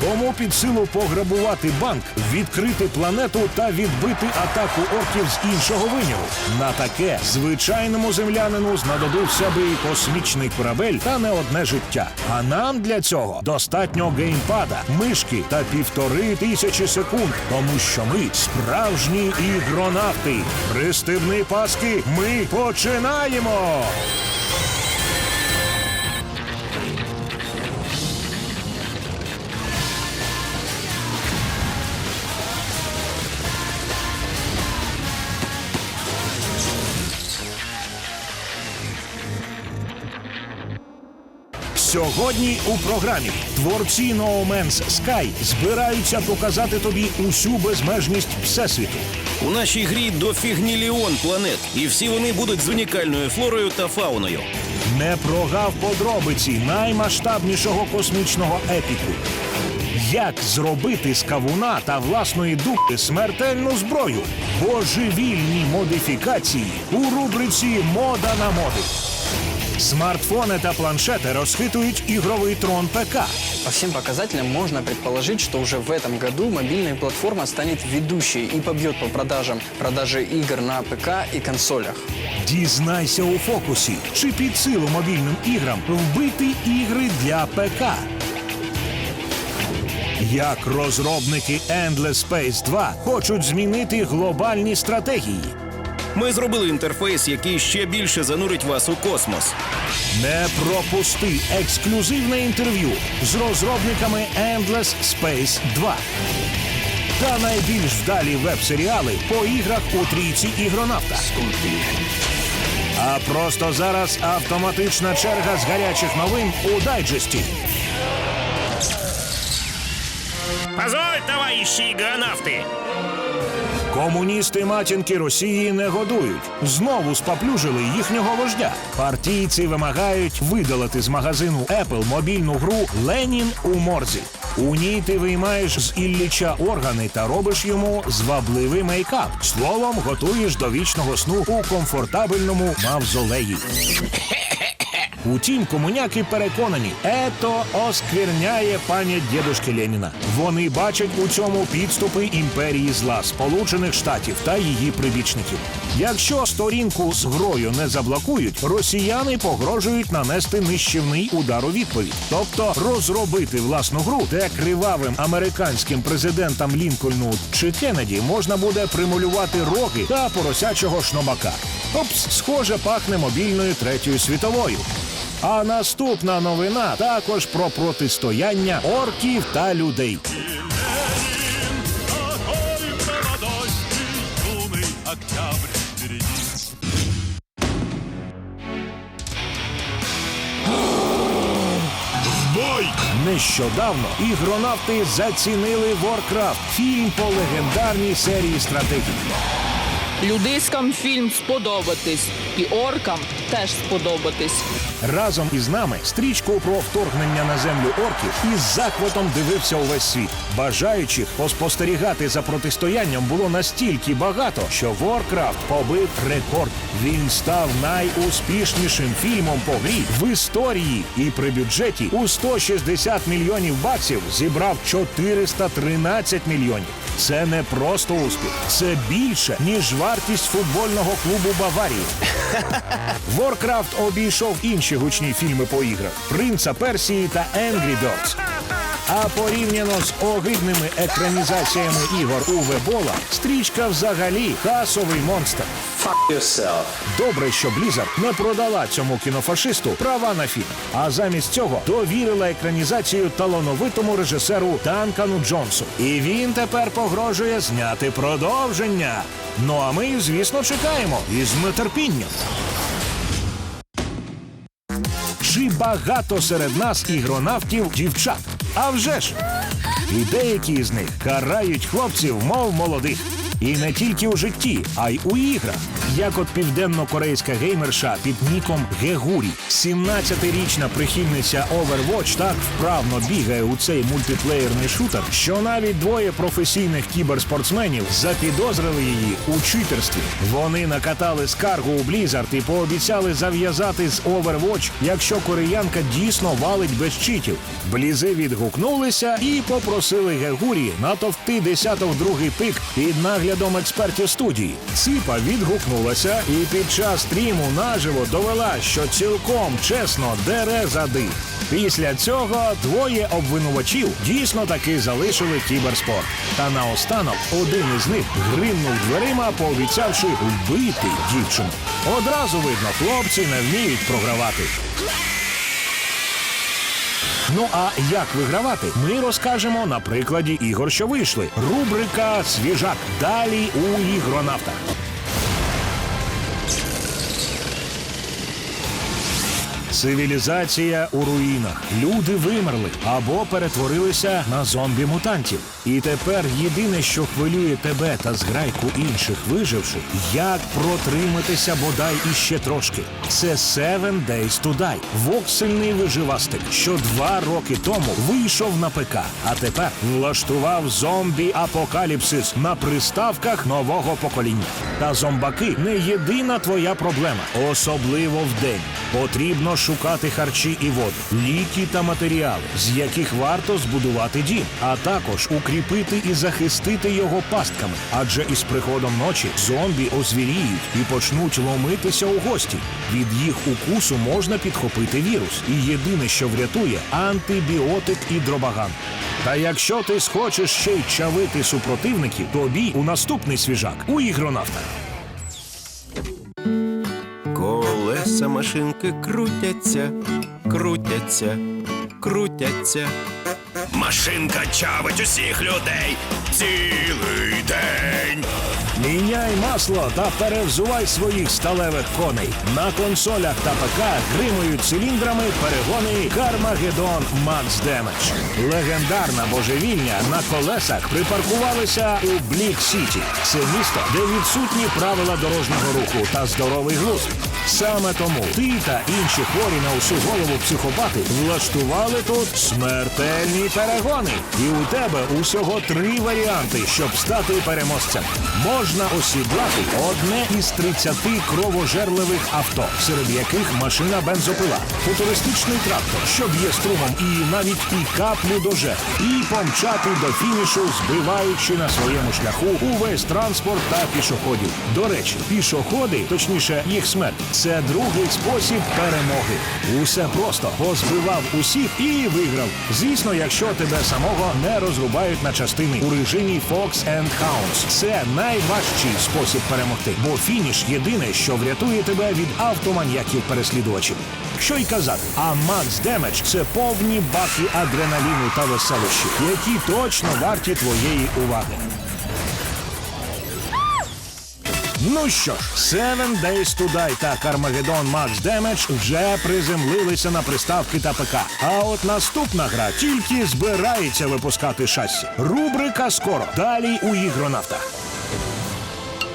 Кому під силу пограбувати банк, відкрити планету та відбити атаку орків з іншого виміру? На таке звичайному землянину знадобився би і космічний корабель та не одне життя. А нам для цього достатньо геймпада, мишки та півтори тисячі секунд, тому що ми справжні ігронавти. Пристебни паски, ми починаємо! Сьогодні у програмі творці No Man's Sky збираються показати тобі усю безмежність всесвіту. У нашій грі дофігніліон планет, і всі вони будуть з унікальною флорою та фауною. Не прогав подробиці наймасштабнішого космічного епіку. Як зробити з кавуна та власної дупи смертельну зброю? Божевільні модифікації у рубриці Мода на моди. Смартфони та планшети розхитують ігровий трон ПК. По всем показателям можно предположить, что уже в этом году мобильная платформа станет ведущей и побьет по продажам продажи игр на ПК и консолях. Дізнайся у фокусі, чи під силу мобільним іграм вбити ігри для ПК. Як розробники Endless Space 2 хочуть змінити глобальні стратегії. Ми зробили інтерфейс, який ще більше занурить вас у космос. Не пропусти ексклюзивне інтерв'ю з розробниками Endless Space 2 та найбільш вдалі веб-серіали по іграх у трійці ігронавта. А просто зараз автоматична черга з гарячих новин у дайджесті. Позволь, товарищи игронавты! Комуністи матінки Росії не годують. Знову споплюжили їхнього вождя. Партійці вимагають видалити з магазину Apple мобільну гру Ленін у морзі. У ній ти виймаєш з Ілліча органи та робиш йому звабливий мейкап. Словом, готуєш до вічного сну у комфортабельному мавзолеї. Утім, комуняки переконані, ето оскверняє пам'ять дідушки Леніна. Вони бачать у цьому підступи імперії зла Сполучених Штатів та її прибічників. Якщо сторінку з грою не заблокують, росіяни погрожують нанести нищівний удар у відповідь, тобто розробити власну гру, де кривавим американським президентам Лінкольну чи Кеннеді можна буде примулювати роги та поросячого шнобака. Опс, схоже, пахне мобільною третьою світовою. А наступна новина також про протистояння орків та людей. Нещодавно ігронавти зацінили Warcraft, фільм по легендарній серії стратегій. Людиськам фільм сподобатись, і оркам теж сподобатись. Разом із нами стрічку про вторгнення на землю орків із захватом дивився увесь світ. Бажаючих поспостерігати за протистоянням було настільки багато, що Warcraft побив рекорд. Він став найуспішнішим фільмом по грі в історії і при бюджеті у 160 мільйонів баксів зібрав 413 мільйонів. Це не просто успіх, це більше ніж вартість футбольного клубу Баварії. Воркрафт обійшов інші гучні фільми по іграх Принца Персії та Angry Birds. А порівняно з огидними екранізаціями ігор Уве Бола, стрічка взагалі касовий монстр. Добре, що Blizzard не продала цьому кінофашисту права на фільм, а замість цього довірила екранізацію талановитому режисеру Данкану Джонсу. І він тепер погрожує зняти продовження. Ну а ми, звісно, чекаємо із нетерпінням. Чи багато серед нас ігронавтів дівчат? А вже ж! І деякі з них карають хлопців, мов молодих. І не тільки у житті, а й у іграх. Як от південно-корейська геймерша під ніком Гегурі, 17-річна прихильниця Overwatch так вправно бігає у цей мультиплеєрний шутер, що навіть двоє професійних кіберспортсменів запідозрили її у читерстві. Вони накатали скаргу у Blizzard і пообіцяли зав'язати з Overwatch, якщо кореянка дійсно валить без читів. Блізи відгукнулися і попросили Гегурі натовкти десяток другий пик під наглядом експертів студії. Ципа відгукнулася і під час стріму наживо довела, що цілком чесно дере зади. Після цього двоє обвинувачів дійсно таки залишили кіберспорт. Та наостанок один із них гримнув дверима, пообіцявши вбити дівчину. Одразу видно, хлопці не вміють програвати. Ну а як вигравати, ми розкажемо на прикладі ігор, що вийшли. Рубрика Свіжак. Далі у ігронавтах. Цивілізація у руїнах. Люди вимерли або перетворилися на зомбі-мутантів. І тепер єдине, що хвилює тебе та зграйку інших виживших, як протриматися бодай іще трошки. Це Seven Days to Die. Воксельний виживастик, що два роки тому вийшов на ПК, а тепер влаштував зомбі-апокаліпсис на приставках нового покоління. Та зомбаки не єдина твоя проблема, особливо вдень. Потрібно шукати харчі і воду, ліки та матеріали, з яких варто збудувати дім, а також укріпити і захистити його пастками. Адже із приходом ночі зомбі озвіріють і почнуть ломитися у гості. Від їх укусу можна підхопити вірус. І єдине, що врятує антибіотик і дробаган. Та якщо ти схочеш ще й чавити супротивників, тобі у наступний свіжак у ігронавтах. Колеса машинки крутяться, крутяться, крутяться. Машинка чавить усіх людей цілий день. Міняй масло та перевзувай своїх сталевих коней. На консолях та ПК гримують циліндрами перегони Кармагеддон Макс Демедж. Легендарна божевільня на колесах припаркувалися у Блік Сіті. Це місто, де відсутні правила дорожнього руху та здоровий глузд. Саме тому ти та інші хворі на усю голову психопати влаштували тут смертельні перегони. І у тебе усього три варіанти, щоб стати переможцем. Можна осідлати одне із 30 кровожерливих авто, серед яких машина бензопила, футуристичний трактор, що б'є струмом і навіть і каплю до жертв, і помчати до фінішу, збиваючи на своєму шляху увесь транспорт та пішоходів. До речі, пішоходи, точніше, їх смерть, це другий спосіб перемоги. Усе просто позбивав усіх і виграв. Звісно, якщо тебе самого не розрубають на частини у режимі Fox and Hounds. Це найважчий спосіб перемогти, бо фініш єдине, що врятує тебе від автоманьяків переслідувачів. Що й казати, а Max Damage – це повні баки адреналіну та веселощів, які точно варті твоєї уваги. Ну що ж, Seven Days to Die та Carmageddon Max Damage вже приземлилися на приставки та ПК. А от наступна гра тільки збирається випускати шасі. Рубрика скоро. Далі у ігронавтах.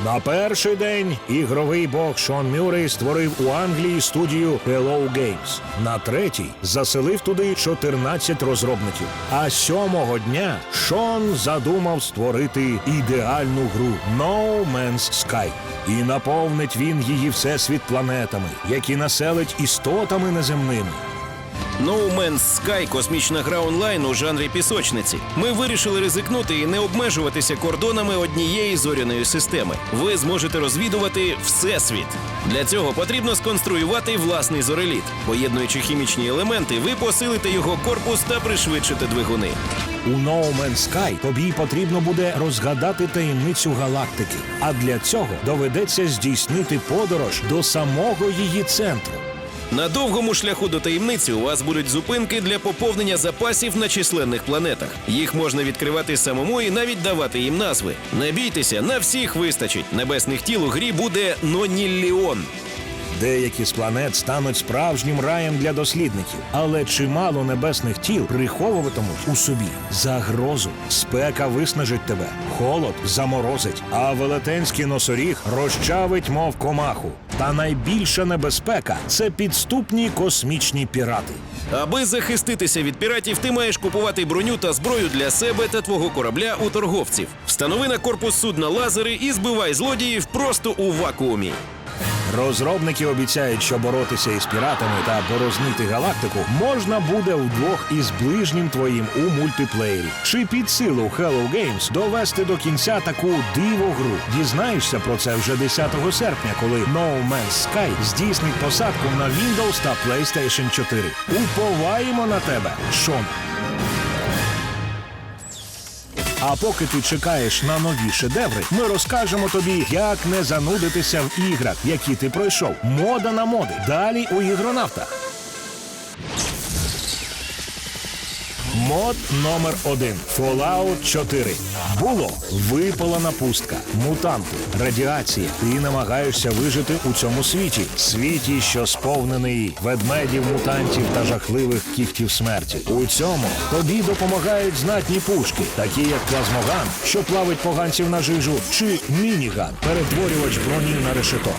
На перший день ігровий бог Шон Мюррей створив у Англії студію Hello Games. На третій заселив туди 14 розробників. А сьомого дня Шон задумав створити ідеальну гру No Man's Sky. І наповнить він її всесвіт планетами, які населить істотами неземними. No Man's Sky – космічна гра онлайн у жанрі пісочниці. Ми вирішили ризикнути і не обмежуватися кордонами однієї зоряної системи. Ви зможете розвідувати всесвіт. Для цього потрібно сконструювати власний зореліт. Поєднуючи хімічні елементи, ви посилите його корпус та пришвидшите двигуни. У No Man's Sky тобі потрібно буде розгадати таємницю галактики. А для цього доведеться здійснити подорож до самого її центру. На довгому шляху до таємниці у вас будуть зупинки для поповнення запасів на численних планетах. Їх можна відкривати самому і навіть давати їм назви. Не бійтеся, на всіх вистачить. Небесних тіл у грі буде нонілліон. Деякі з планет стануть справжнім раєм для дослідників, але чимало небесних тіл приховуватимуть у собі загрозу. Спека виснажить тебе, холод заморозить, а велетенський носоріг розчавить, мов комаху. Та найбільша небезпека це підступні космічні пірати. Аби захиститися від піратів, ти маєш купувати броню та зброю для себе та твого корабля у торговців. Встанови на корпус судна лазери і збивай злодіїв просто у вакуумі. Розробники обіцяють, що боротися із піратами та борознити галактику можна буде вдвох із ближнім твоїм у мультиплеєрі. Чи під силу Hello Games довести до кінця таку дивогру? Дізнаєшся про це вже 10 серпня, коли No Man's Sky здійснить посадку на Windows та PlayStation 4. Уповаємо на тебе, Шон. А поки ти чекаєш на нові шедеври, ми розкажемо тобі, як не занудитися в іграх, які ти пройшов. Мода на моди. Далі у ігронавтах. Мод номер один Fallout 4. Було випалена пустка, мутанти, радіація. Ти намагаєшся вижити у цьому світі. Світі, що сповнений ведмедів, мутантів та жахливих кіхтів смерті. У цьому тобі допомагають знатні пушки, такі як плазмоган, що плавить поганців на жижу, чи мініган, перетворювач броні на решето.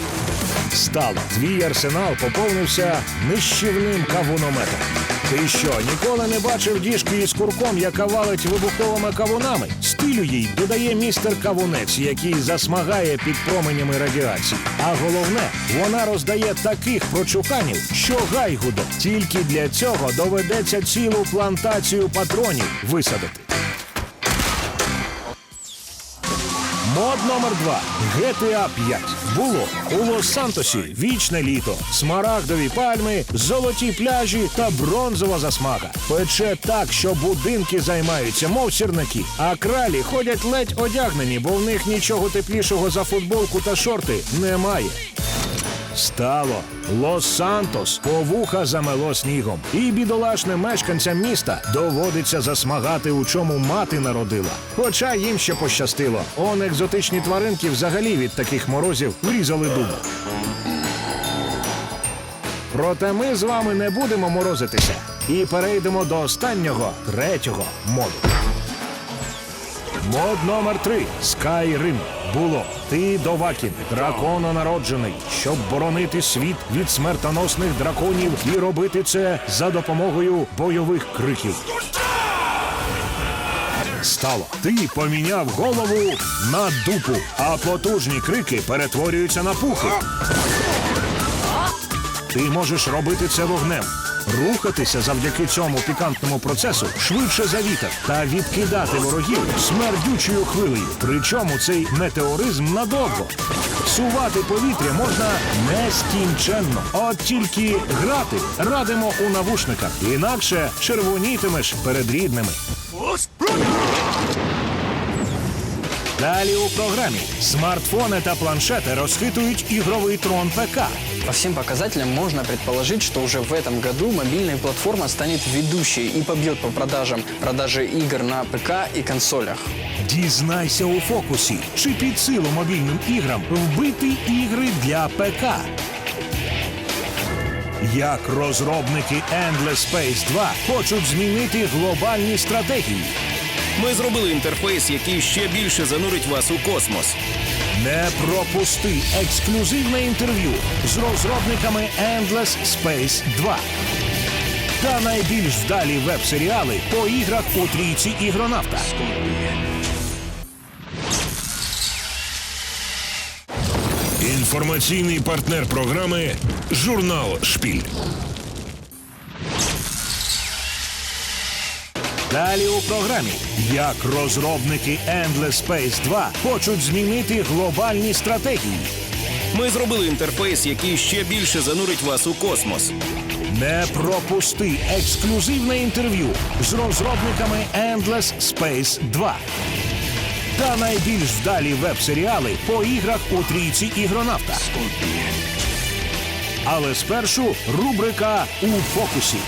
Стало. Твій арсенал поповнився нищівним кавунометом. Ти що, ніколи не бачив діжки із курком, яка валить вибуховими кавунами? Стилю їй додає містер Кавунець, який засмагає під променями радіації. А головне, вона роздає таких прочуханів, що гайгудо. Тільки для цього доведеться цілу плантацію патронів висадити. Мод номер 2 GTA 5. Було у Лос-Сантосі вічне літо, смарагдові пальми, золоті пляжі та бронзова засмага. Пече так, що будинки займаються, мов сірники. А кралі ходять ледь одягнені, бо в них нічого теплішого за футболку та шорти немає. Стало Лос-Сантос повуха замело снігом, і бідолашним мешканцям міста доводиться засмагати, у чому мати народила. Хоча їм ще пощастило. Он екзотичні тваринки взагалі від таких морозів врізали дуба. Проте ми з вами не будемо морозитися і перейдемо до останнього третього моду. Мод номер три Скайрим. Було ти Довакін, дракононароджений, щоб боронити світ від смертоносних драконів і робити це за допомогою бойових криків. Стало. Ти поміняв голову на дупу, а потужні крики перетворюються на пухи. Ти можеш робити це вогнем. Рухатися завдяки цьому пікантному процесу швидше за вітер та відкидати ворогів смердючою хвилею. Причому цей метеоризм надовго. Сувати повітря можна нескінченно. От тільки грати радимо у навушниках, інакше червонітимеш перед рідними. Далі у програмі смартфони та планшети розхитують ігровий трон ПК. По всем показателям можно предположить, что уже в этом году мобильная платформа станет ведущей и побьет по продажам продажи игр на ПК и консолях. Дізнайся у фокусі, чи під силу мобільним іграм вбити ігри для ПК. Як розробники Endless Space 2 хочуть змінити глобальні стратегії. Ми зробили інтерфейс, який ще більше занурить вас у космос. Не пропусти ексклюзивне інтерв'ю з розробниками Endless Space 2 та найбільш вдалі веб-серіали по іграх у трійці ігронавта. Інформаційний партнер програми Журнал Шпіль. Далі у програмі як розробники Endless Space 2 хочуть змінити глобальні стратегії. Ми зробили інтерфейс, який ще більше занурить вас у космос. Не пропусти ексклюзивне інтерв'ю з розробниками Endless Space 2 та найбільш вдалі веб-серіали по іграх у трійці ігронавта. Але спершу рубрика у фокусі.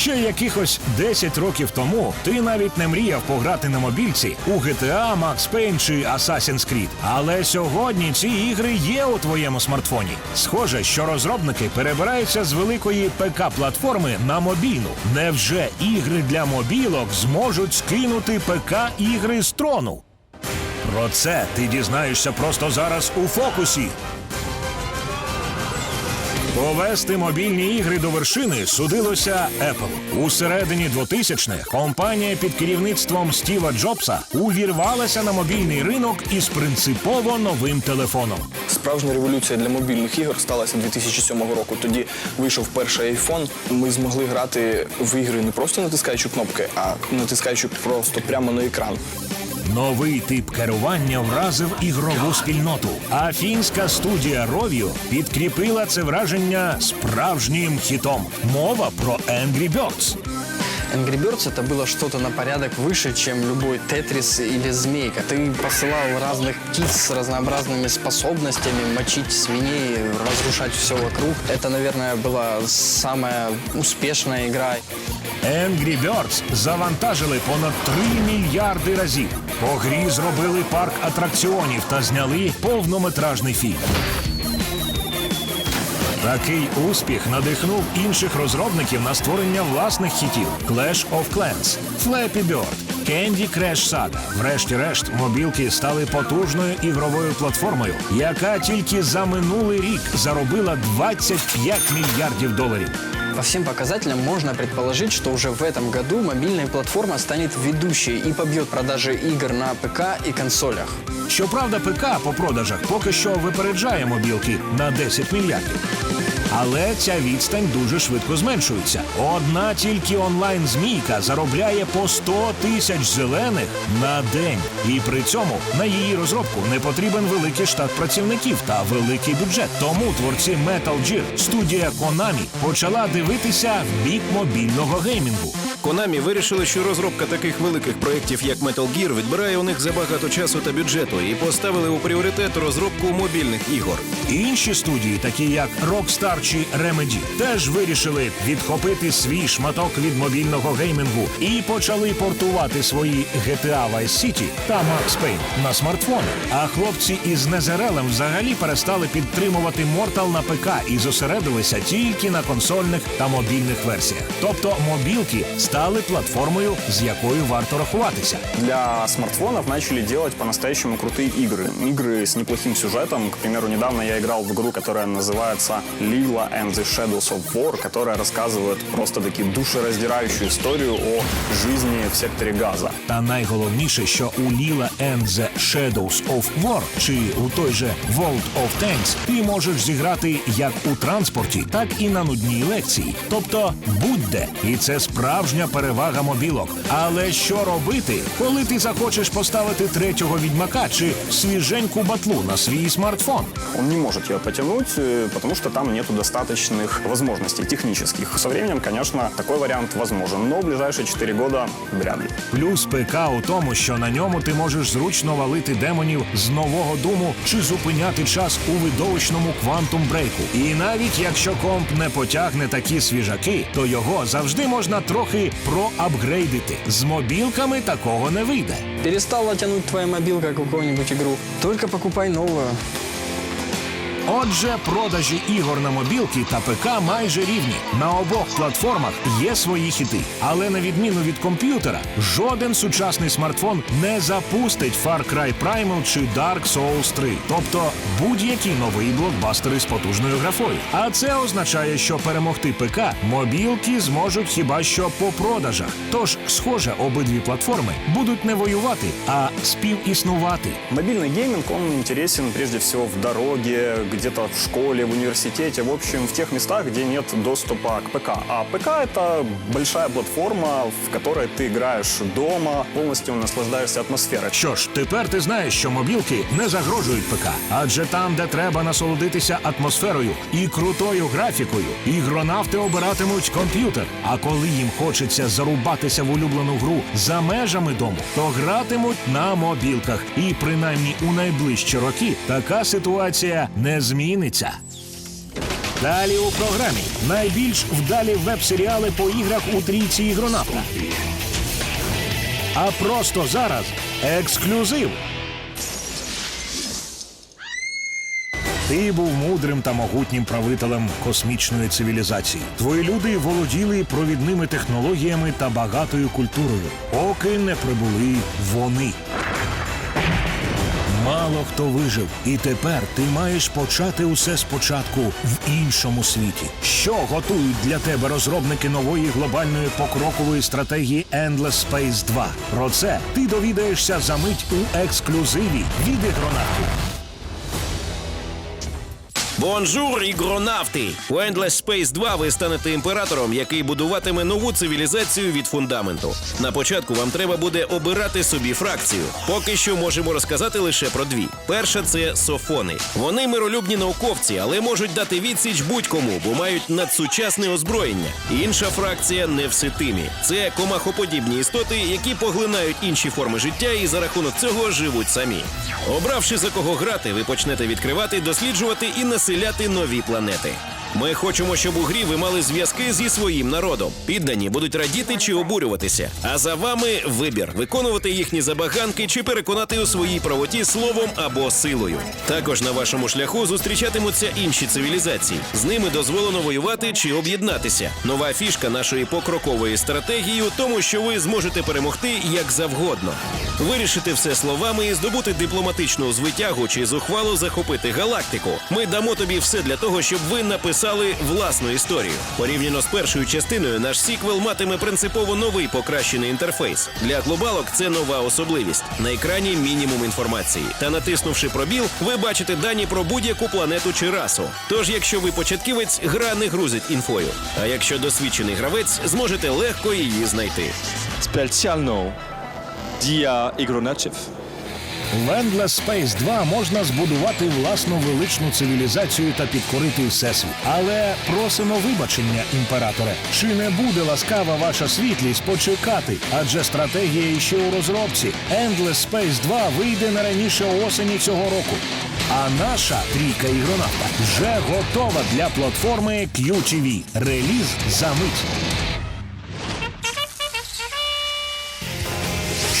Ще якихось 10 років тому ти навіть не мріяв пограти на мобільці у GTA, Max Payne чи Assassin's Creed. Але сьогодні ці ігри є у твоєму смартфоні. Схоже, що розробники перебираються з великої ПК-платформи на мобільну. Невже ігри для мобілок зможуть скинути ПК-ігри з трону? Про це ти дізнаєшся просто зараз у фокусі. Повести мобільні ігри до вершини судилося Apple. У середині 2000-х компанія під керівництвом Стіва Джобса увірвалася на мобільний ринок із принципово новим телефоном. Справжня революція для мобільних ігор сталася 2007 року. Тоді вийшов перший iPhone. Ми змогли грати в ігри не просто натискаючи кнопки, а натискаючи просто прямо на екран. Новий тип керування вразив ігрову спільноту. А фінська студія Rovio підкріпила це враження справжнім хітом. Мова про Angry Birds. Angry Birds это было что-то на порядок выше, чем любой Тетрис или Змейка. Ты посылал разных птиц с разнообразными способностями, мочить свиней, разрушать все вокруг. Это, наверное, была самая успешная игра. Angry Birds завантажили понад 3 мільярди разів. По грі зробили парк атракціонів та зняли повнометражний фільм. Такий успіх надихнув інших розробників на створення власних хітів Clash of Clans, Flappy Bird, Candy Crush Saga. Врешті-решт, мобілки стали потужною ігровою платформою, яка тільки за минулий рік заробила 25 мільярдів доларів. По всем показателям можно предположить, что уже в этом году мобильная платформа станет ведущей и побьет продажи игр на ПК и консолях. Щоправда, ПК по продажах поки що випереджає мобілки на 10 мільярдів. Але ця відстань дуже швидко зменшується. Одна тільки онлайн-змійка заробляє по 100 тисяч зелених на день. І при цьому на її розробку не потрібен великий штат працівників та великий бюджет. Тому творці Metal Gear, студія Konami, почала дивитися в бік мобільного геймінгу. Konami вирішили, що розробка таких великих проєктів, як Metal Gear, відбирає у них забагато часу та бюджету, і поставили у пріоритет розробку мобільних ігор. Інші студії, такі як Rockstar чи Remedy, теж вирішили відхопити свій шматок від мобільного геймінгу і почали портувати свої GTA Vice City та Max Payne на смартфони. А хлопці із Незерелем взагалі перестали підтримувати Mortal на ПК і зосередилися тільки на консольних та мобільних версіях. Тобто мобілки стали платформою, з якою варто рахуватися. Для смартфонов начали делать по-настоящему крутые игры. Игры с неплохим сюжетом. К примеру, недавно я играл в игру, которая называется Lila and the Shadows of War, которая рассказывает просто-таки душераздирающую историю о жизни в секторе газа. Та найголовніше, що у Lila and the Shadows of War чи у той же World of Tanks ти можеш зіграти як у транспорті, так і на нудній лекції. Тобто будь-де. І це справжня перевага мобілок. Але що робити, коли ти захочеш поставити третього відьмака чи свіженьку батлу на свій смартфон? Он не может ее потянуть, э, потому что там нету достаточных возможностей технических. Со временем, конечно, такой вариант возможен, но в ближайшие 4 года вряд ли. Плюс ПК у тому, що на ньому ти можеш зручно валити демонів з нового думу чи зупиняти час у видовищному квантум брейку. І навіть якщо комп не потягне такі свіжаки, то його завжди можна трохи проапгрейдити. З мобілками такого не вийде. Перестала тянуть твоя мобилка какую-нибудь игру? Только покупай новую. Отже, продажі ігор на мобілки та ПК майже рівні. На обох платформах є свої хіти. Але на відміну від комп'ютера, жоден сучасний смартфон не запустить Far Cry Primal чи Dark Souls 3, тобто будь-які нові блокбастери з потужною графою. А це означає, що перемогти ПК мобілки зможуть хіба що по продажах. Тож, схоже, обидві платформи будуть не воювати, а співіснувати. Мобильный гейминг, он интересен прежде всего в дороге, где-то в школе, в университете, в общем, в тех местах, где нет доступа к ПК. А ПК — это большая платформа, в которой ты играешь дома, полностью наслаждаешься атмосферой. Що ж, тепер ти знаєш, що мобілки не загрожують ПК, адже там, де треба насолодитися атмосферою і крутою графікою, ігронавти обиратимуть комп'ютер. А коли їм хочеться зарубатися в улюблену гру за межами дому, то гратимуть на мобілках. І принаймні у найближчі роки така ситуація не зміниться. Далі у програмі найбільш вдалі веб-серіали по іграх у трійці ігронавта. А просто зараз ексклюзив. Ти був мудрим та могутнім правителем космічної цивілізації. Твої люди володіли провідними технологіями та багатою культурою, поки не прибули вони. Мало хто вижив, і тепер ти маєш почати усе спочатку в іншому світі. Що готують для тебе розробники нової глобальної покрокової стратегії Endless Space 2? Про це ти довідаєшся за мить у ексклюзиві від ігронавтів. Бонжур, ігронавти! У Endless Space 2 ви станете імператором, який будуватиме нову цивілізацію від фундаменту. На початку вам треба буде обирати собі фракцію. Поки що можемо розказати лише про дві. Перша це софони. Вони миролюбні науковці, але можуть дати відсіч будь-кому, бо мають надсучасне озброєння. Інша фракція невситимі. Це комахоподібні істоти, які поглинають інші форми життя і за рахунок цього живуть самі. Обравши за кого грати, ви почнете відкривати, досліджувати і населяти нові планети. Ми хочемо, щоб у грі ви мали зв'язки зі своїм народом. Піддані будуть радіти чи обурюватися. А за вами вибір виконувати їхні забаганки чи переконати у своїй правоті словом або силою. Також на вашому шляху зустрічатимуться інші цивілізації. З ними дозволено воювати чи об'єднатися. Нова фішка нашої покрокової стратегії у тому, що ви зможете перемогти як завгодно. Вирішити все словами і здобути дипломатичну звитягу чи зухвало захопити галактику. Ми дамо тобі все для того, щоб ви написали власну історію. Порівняно з першою частиною, наш сіквел матиме принципово новий покращений інтерфейс. Для глобалок це нова особливість. На екрані мінімум інформації. Та натиснувши пробіл, ви бачите дані про будь-яку планету чи расу. Тож, якщо ви початківець, гра не грузить інфою. А якщо досвідчений гравець, зможете легко її знайти. specjalną dia ігронавців. В Endless Space 2 можна збудувати власну величну цивілізацію та підкорити всесвіт. Але просимо вибачення, імператоре. Чи не буде ласкава ваша світлість почекати? Адже стратегія іще у розробці. Endless Space 2 вийде не раніше осені цього року. А наша трійка ігронавта вже готова для платформи QTV. Реліз за мить.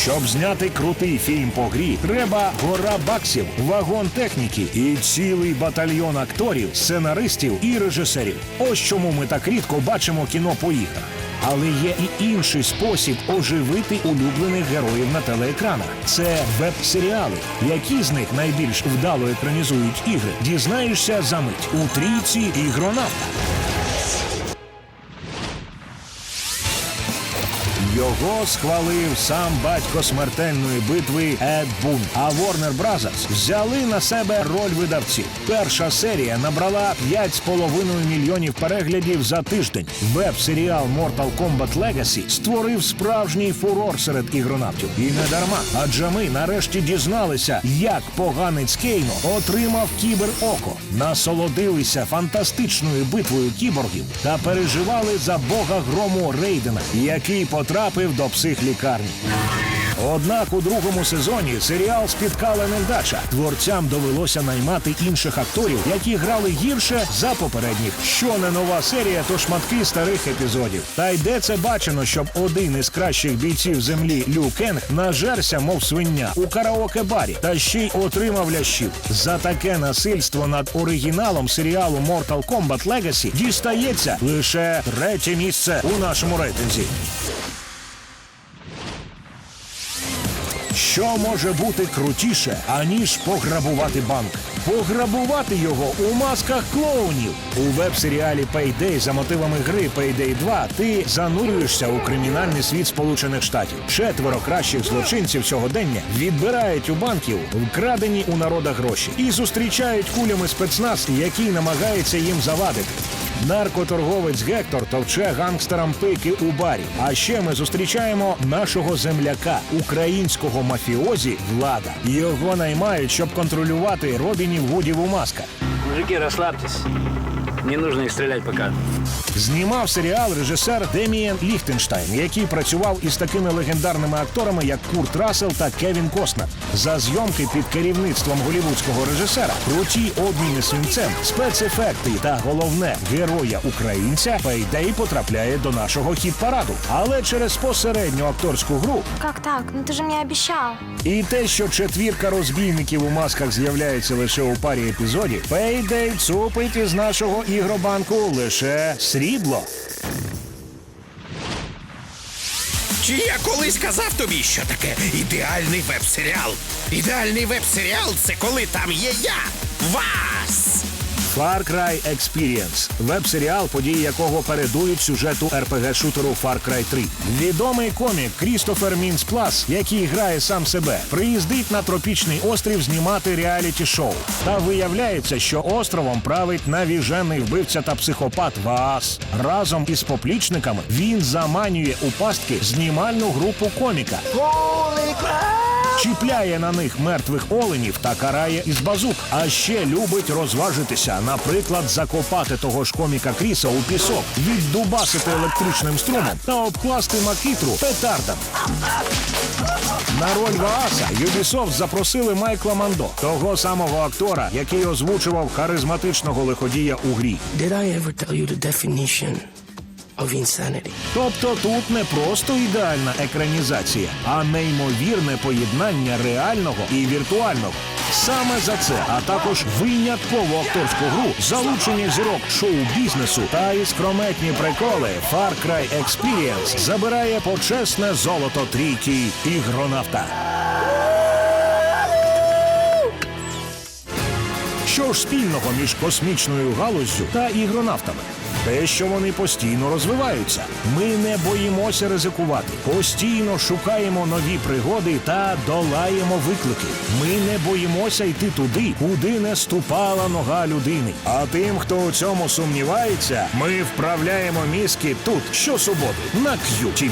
Щоб зняти крутий фільм по грі, треба гора баксів, вагон техніки і цілий батальйон акторів, сценаристів і режисерів. Ось чому ми так рідко бачимо кіно по іграх. Але є і інший спосіб оживити улюблених героїв на телеекранах. Це веб-серіали. Які з них найбільш вдало екранізують ігри? Дізнаєшся за мить у трійці ігронавта. Його схвалив сам батько смертельної битви Ед Бун. А Warner Brothers взяли на себе роль видавців. Перша серія набрала 5,5 мільйонів переглядів за тиждень. Веб-серіал Mortal Kombat Legacy створив справжній фурор серед ігронавтів. І не дарма, адже ми нарешті дізналися, як поганець Кейно отримав кібер-око, насолодилися фантастичною битвою кіборгів та переживали за бога грому Рейдена, який потрапив до психлікарні. Однак у другому сезоні серіал спіткала невдача. Творцям довелося наймати інших акторів, які грали гірше за попередніх. Що не нова серія, то шматки старих епізодів. Та й де це бачено, щоб один із кращих бійців землі Лю Кенг нажерся, мов свиня, у караоке-барі, та ще й отримав лящів. За таке насильство над оригіналом серіалу Mortal Kombat Legacy дістається лише третє місце у нашому рейтинзі. Що може бути крутіше, аніж пограбувати банк? Пограбувати його у масках клоунів. У веб-серіалі Payday за мотивами гри Payday 2 ти занурюєшся у кримінальний світ Сполучених Штатів. Четверо кращих злочинців сьогодення відбирають у банків вкрадені у народа гроші і зустрічають кулями спецназ, який намагається їм завадити. Наркоторговець Гектор товче гангстерам пики у барі. А ще ми зустрічаємо нашого земляка, українського мафіозі Влада. Його наймають, щоб контролювати Робінів Вудів у масках. Мужики, расслабьтесь. Не нужно их стрелять пока. Знімав серіал режисер Демієн Ліхтенштайн, який працював із такими легендарними акторами, як Курт Рассел та Кевін Костнер. За зйомки під керівництвом голівудського режисера, круті обміни свінцем, спецефекти та головне героя українця Пейдей потрапляє до нашого хіт-параду. Але через посередню акторську гру Как так? Ну ты же мне обещал. і те, що четвірка розбійників у масках з'являється лише у парі епізодів, Пейдей цупить із нашого ігробанку лише срібло. Чи я колись казав тобі, що таке ідеальний веб-серіал? Ідеальний веб-серіал це коли там є я. Вас! Far Cry Experience – веб-серіал, події якого передують сюжету РПГ-шутеру Far Cry 3. Відомий комік Крістофер Мінс Плас, який грає сам себе, приїздить на тропічний острів знімати реаліті-шоу. Та виявляється, що островом править навіжений вбивця та психопат Вас. Разом із поплічниками він заманює у пастки знімальну групу коміка. Чіпляє на них мертвих оленів та карає із базук. А ще любить розважитися, наприклад, закопати того ж коміка Кріса у пісок, віддубасити електричним струмом та обкласти макітру петардами. На роль Вааса Юбісофт запросили Майкла Мандо, того самого актора, який озвучував харизматичного лиходія у грі. Did I ever tell you the definition of insanity? Тобто тут не просто ідеальна екранізація, а неймовірне поєднання реального і віртуального. Саме за це, а також виняткову акторську гру, залучення зірок шоу-бізнесу та іскрометні приколи Far Cry Experience забирає почесне золото трійки ігронавта. Що ж спільного між космічною галуззю та ігронавтами? Те, що вони постійно розвиваються. Ми не боїмося ризикувати, постійно шукаємо нові пригоди та долаємо виклики. Ми не боїмося йти туди, куди не ступала нога людини. А тим, хто у цьому сумнівається, ми вправляємо мізки тут щосуботи на QTV.